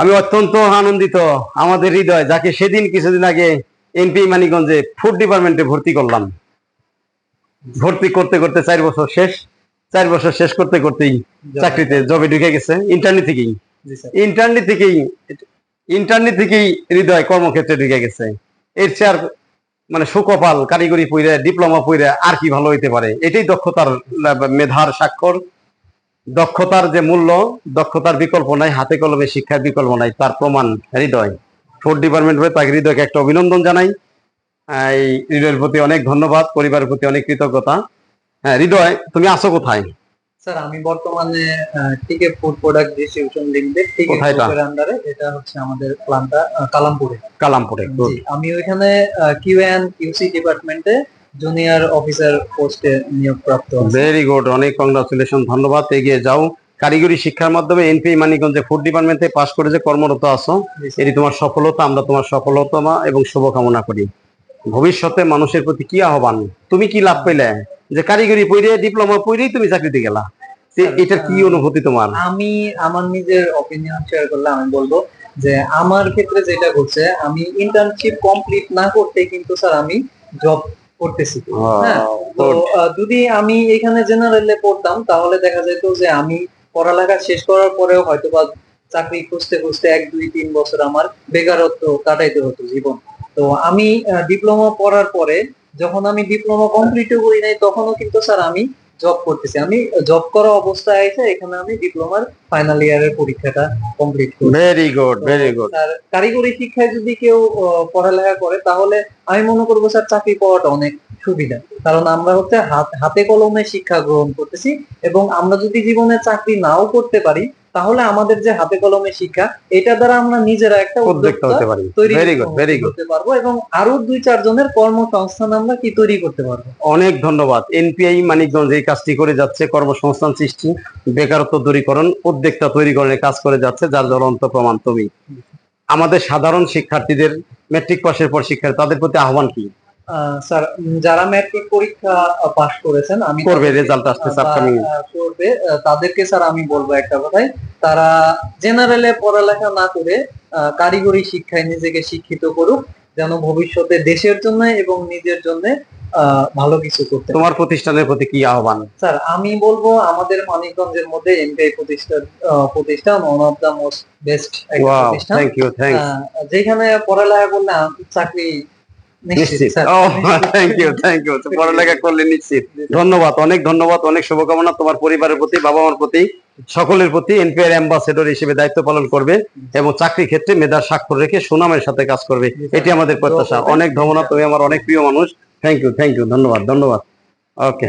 আমি অত্যন্ত আনন্দিত আমাদের হৃদয় যাকে সেদিন কিছুদিন আগে এমপি মানিকগঞ্জে ফুড ডিপার্টমেন্টে ভর্তি করলাম। ভর্তি করতে করতে চার বছর শেষ চার বছর শেষ করতে করতেই চাকরিতে জবে ঢুকে গেছে ইন্টারনি থেকেই। ইন্টারনি থেকেই ইন্টারনি থেকেই হৃদয় কর্মক্ষেত্রে ঢুকে গেছে। এর চেয়ে আর মানে সুকপাল কারিগরি পইরে ডিপ্লোমা পইরে আর কি ভালো হইতে পারে এটাই দক্ষতার মেধার স্বাক্ষর। দক্ষতার যে মূল্য দক্ষতার বিকল্প নাই হাতে কলমে শিক্ষার বিকল্প নাই তার প্রমাণ হৃদয়। ফুড ডিপার্টমেন্ট হয়ে তাকে হৃদয়কে একটা অভিনন্দন জানাই। এই হৃদয়ের প্রতি অনেক ধন্যবাদ পরিবারের প্রতি অনেক কৃতজ্ঞতা। হ্যাঁ হৃদয় তুমি আছো কোথায়? স্যার আমি বর্তমানে টিকে ফুড প্রোডাক্ট ডিস্ট্রিবিউশন লিমিটেড টিকে আন্ডারে এটা? হচ্ছে আমাদের প্ল্যান্টটা কালামপুরে। কালামপুরে আমি ওইখানে কিউ এন্ড কিউসি ডিপার্টমেন্টে জুনিয়র অফিসার পোস্টে নিয়োগ প্রাপ্ত আছি। ভেরি গুড অনেক কংগ্রাচুলেশন ধন্যবাদ এগিয়ে যাও। কারিগরি শিক্ষার মাধ্যমে এনপি মানিকগঞ্জে ফুড ডিপার্টমেন্টে পাশ করে যে কর্মরত আছো এটি তোমার সফলতা আমরা তোমার সফলতা এবং শুভকামনা করি। ভবিষ্যতে মানুষের প্রতি কি আহ্বান? তুমি কি লাভ পেলে? যে কারিগরি পড়ে ডিপ্লোমা পড়েই তুমি চাকরিতে গেলা। এটার কি অনুভূতি তোমার? আমি আমার নিজের অপিনিয়ন শেয়ার করলে আমি বলব যে আমার ক্ষেত্রে যেটা ঘটছে আমি ইন্টার্নশিপ কমপ্লিট না করতে কিন্তু স্যার আমি জব করতেছি হ্যাঁ, তো যদি আমি এখানে জেনারেলে পড়তাম তাহলে দেখা যেত যে আমি পড়ালেখা শেষ করার পরেও হয়তো বা চাকরি খুঁজতে খুঁজতে এক দুই তিন বছর আমার বেকারত্ব কাটাইতে হতো জীবন। তো আমি ডিপ্লোমা পড়ার পরে যখন আমি ডিপ্লোমা কমপ্লিটও করি নাই তখনও কিন্তু স্যার আমি জব করতেছি। আমি জব করা অবস্থায় আছে এখানে আমি ডিপ্লোমার ফাইনাল ইয়ারের পরীক্ষাটা কমপ্লিট করি। Very good very good sir কারিগরি শিক্ষায় যদি কেউ পড়ালেখা করে তাহলে আমি মনে করব স্যার চাকরি পাওয়াটা অনেক সুবিধা। কারণ আমরা হচ্ছে হাতে কলমে শিক্ষা গ্রহণ করতেছি এবং আমরা যদি জীবনে চাকরি নাও করতে পারি তাহলে আমাদের যে হাতে কলমে শিক্ষা এটা দ্বারা আমরা নিজেরা একটা উদ্যোক্তা হতে পারি। ভেরি গুড ভেরি গুড করতে পারব এবং আরও দুই চারজনের কর্মসংস্থান আমরা কি তৈরি করতে পারব? অনেক ধন্যবাদ। এনপিআই মানিকগঞ্জ এই কাজটি করে যাচ্ছে কর্মসংস্থান সৃষ্টি বেকারত্ব দূরীকরণ উদ্যোক্তা তৈরিকরণের কাজ করে যাচ্ছে যার জ্বলন্ত প্রমাণ তুমি। আমাদের সাধারণ শিক্ষার্থীদের মেট্রিক পাশের পর শিক্ষার্থী তাদের প্রতি আহ্বান কি? স্যার যারা ম্যাট্রিক পরীক্ষা পাশ করেছেন আমি করবে রেজাল্ট আসতেছে বা, আপকামিং করবে তাদেরকে স্যার আমি বলব একটা কথাই তারা জেনারেলে পড়ালেখা না করে কারিগরি শিক্ষায় নিজেকে শিক্ষিত করুক যেন ভবিষ্যতে দেশের জন্য এবং নিজের জন্য ভালো কিছু করতে। তোমার প্রতিষ্ঠানের প্রতি কি আহ্বান? স্যার আমি বলব আমাদের মানিকগঞ্জের মধ্যে এমপিআই প্রতিষ্ঠান প্রতিষ্ঠান one of the most best প্রতিষ্ঠান। যেখানে পড়ালেখা করলে চাকরি নিশ্চিত। নিশ্চিত ও থ্যাংক ইউ থ্যাংক ইউ পড়ালেখা করলে নিশ্চিত। ধন্যবাদ অনেক ধন্যবাদ অনেক শুভকামনা তোমার পরিবারের প্রতি বাবা মার প্রতি সকলের প্রতি এনপিআর অ্যাম্বাসেডর হিসেবে দায়িত্ব পালন করবে এবং চাকরি ক্ষেত্রে মেধার স্বাক্ষর রেখে সুনামের সাথে কাজ করবে। এটি আমাদের প্রত্যাশা। অনেক ধন্যবাদ তুমি আমার অনেক প্রিয় মানুষ। থ্যাংক ইউ থ্যাংক ইউ ধন্যবাদ ধন্যবাদ। ওকে.